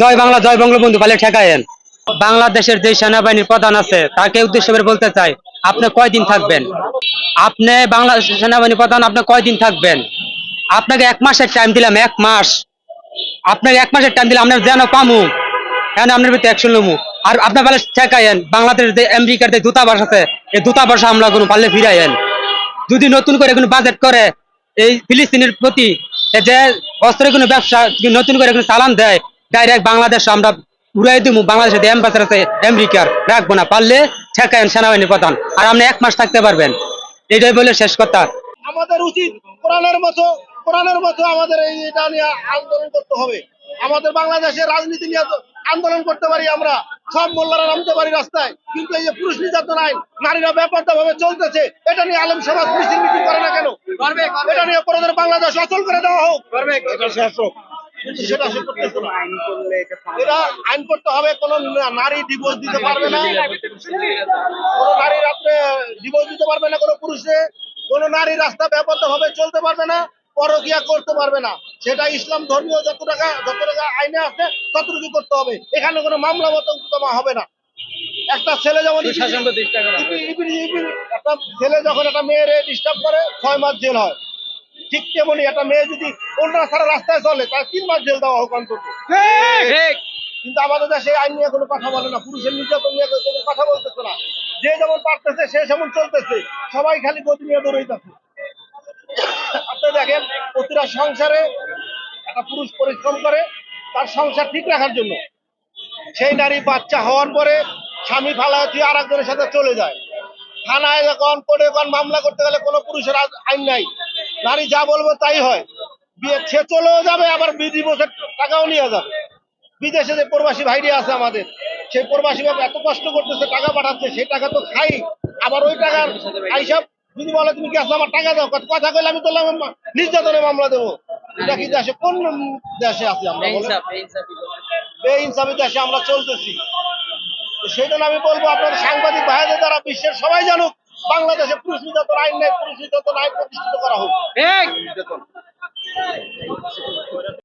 জয় বাংলা, জয় বঙ্গবন্ধু বলে ঠেকায়েন বাংলাদেশের যে সেনাবাহিনীর প্রধান আছে, তাকে উদ্দেশ্য করে বলতে চাই, আপনি কয়দিন থাকবেন? আপনি বাংলাদেশ সেনাবাহিনী প্রধান, আপনি কয়দিন থাকবেন? আপনাকে এক মাসের টাইম দিলাম, এক মাস। আপনাকে এক মাসের টাইম দিলাম আপনার যেন পামু। কেন আপনার ভিতরে অ্যাকশন নেব আর আপনার বেলা ঠেকায়েন বাংলাদেশের যে আমেরিকার যে দূতাবাস আছে, এই দূতাবাস আমরা কোনো পারলে ফিরাইয়েন যদি নতুন করে কোনো বাজেট করে, এই ফিলিস্তিনের প্রতি যে অস্ত্রের কোনো ব্যবসা নতুন করে কোনো চালান দেয় ডাইরেক্ট বাংলাদেশ আমরা উড়াই দিব বাংলাদেশের যে অ্যাম্বাসার আছে আমেরিকার রাখব না পারলে ঠেকায়েন সেনাবাহিনীর প্রধান। আর আপনি এক মাস থাকতে পারবেন। এটাই বলে শেষ কথা। আমাদের উচিত কোরআনের মতো কোরআনের মতো আমাদের এই এটা নিয়ে আন্দোলন করতে হবে। আমাদের বাংলাদেশের রাজনীতি নিয়ে আন্দোলন করতে পারি আমরা। সব মোল্লারা নামতে পারি রাস্তায়। কিন্তু এই যে পুরুষ নির্যাতন আইন নারীরা ব্যাপারটা ভাবে চলতেছে এটা নিয়ে আলম সমাজ মিছিল মিটিং করে না কেন? এটা নিয়ে বাংলাদেশ অচল করে দেওয়া হোক। সেটা সে করতেছে না। এরা আইন করতে হবে কোন নারী ডিভোর্স দিতে পারবে না। কোন নারী রাত্রে ডিভোর্স দিতে পারবে না কোন পুরুষে। কোন নারী রাস্তা ব্যাপক ভাবে চলতে পারবে না পরকিয়া করতে পারবে না। সেটা ইসলাম ধর্মীয় যত টাকা যত টাকা আইনে আছে ততটুকু করতে হবে। এখানে কোনো মামলা মতো জমা হবে না। একটা ছেলে যেমন একটা ছেলে যখন একটা মেয়ের ডিস্টার্ব করে ছয় মাস জেল হয়। ঠিক তেমনি একটা মেয়ে যদি অন্য ছাড়া রাস্তায় চলে তার তিন মাস জেল দেওয়া হোক অন্তত। কিন্তু আমাদের দেশে আইন নিয়ে কোনো কথা বলে না পুরুষের নির্যাতন নিয়ে কোনো কথা বলতেছে না। যে যেমন পারতেছে সে যেমন চলতেছে। সবাই খালি গতি নিয়ে দৌড়াইতেছে আপনি দেখেন প্রতিটা সংসারে একটা পুরুষ পরিশ্রম করে তার সংসার ঠিক রাখার জন্য। সেই নারী বাচ্চা হওয়ার পরে স্বামী ফালা দিয়ে আর একজনের সাথে চলে যায়। থানায় যখন কোর্টে যখন মামলা করতে গেলে কোনো পুরুষের আইন নাই। নারী যা বলব তাই হয়। বিয়ে সে চলেও যাবে আবার ডিভোর্সের টাকাও নিয়ে যাবে। বিদেশে যে প্রবাসী ভাইরি আছে আমাদের সেই প্রবাসী ভাই এত কষ্ট করতেছে টাকা পাঠাচ্ছে সেই টাকা তো খাই। আবার ওই টাকার হিসাব যদি বলে তুমি কি আসলে আমার টাকা দাও। কথা কইলে আমি তোলাম নির্যাতনে মামলা দেবো। এটা কি দেশে কোন দেশে আছি আমরা বলেন? বেইনসাফি দেশে আমরা চলতেছি। সেই জন্য আমি বলব আপনাদের সাংবাদিক ভাইদের দ্বারা বিশ্বের সবাই জানুক বাংলাদেশে পুরুষ নির্যাতন আইন নেই পুরুষ নির্যাতন আইন প্রতিষ্ঠিত করা হোক।